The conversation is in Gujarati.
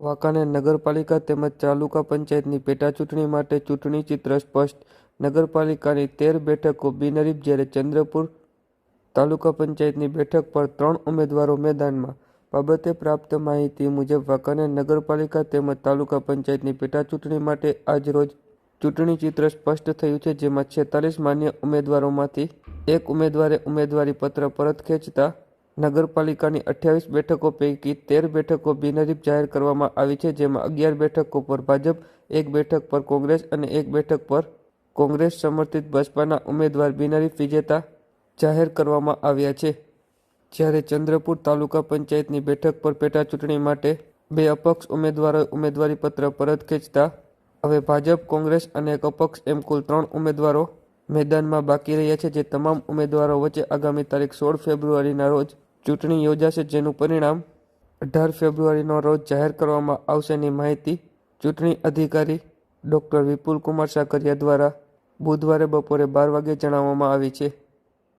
વાંકાનેર નગરપાલિકા તેમજ તાલુકા પંચાયતની પેટાચૂંટણી માટે ચૂંટણી ચિત્ર સ્પષ્ટ. નગરપાલિકાની તેર બેઠકો બિનરીફ જ્યારે ચંદ્રપુર તાલુકા પંચાયતની બેઠક પર ત્રણ ઉમેદવારો મેદાનમાં. બાબતે પ્રાપ્ત માહિતી મુજબ વાંકાનેર નગરપાલિકા તેમજ તાલુકા પંચાયતની પેટાચૂંટણી માટે આજરોજ ચૂંટણી ચિત્ર સ્પષ્ટ થયું છે, જેમાં છેતાલીસ માન્ય ઉમેદવારોમાંથી એક ઉમેદવારે ઉમેદવારી પત્ર પરત ખેંચતા નગરપાલિકાની અઠ્યાવીસ બેઠકો પૈકી તેર બેઠકો બિનહરીફ જાહેર કરવામાં આવી છે, જેમાં અગિયાર બેઠકો પર ભાજપ, એક બેઠક પર કોંગ્રેસ અને એક બેઠક પર કોંગ્રેસ સમર્થિત બસપાના ઉમેદવાર બિનહરીફ વિજેતા જાહેર કરવામાં આવ્યા છે. જ્યારે ચંદ્રપુર તાલુકા પંચાયતની બેઠક પર પેટાચૂંટણી માટે બે અપક્ષ ઉમેદવારોએ ઉમેદવારીપત્ર પરત ખેંચતા, હવે ભાજપ, કોંગ્રેસ અને એક અપક્ષ એમ કુલ ત્રણ ઉમેદવારો મેદાનમાં બાકી રહ્યા છે જે તમામ ઉમેદવારો વચ્ચે આગામી તારીખ સોળ ફેબ્રુઆરીના રોજ ચૂંટણી યોજાશે, જેનું પરિણામ અઢાર ફેબ્રુઆરીનો રોજ જાહેર કરવામાં આવશેની માહિતી ચૂંટણી અધિકારી ડૉક્ટર વિપુલ કુમાર સાકરિયા દ્વારા બુધવારે બપોરે બાર વાગે જણાવવામાં આવી છે.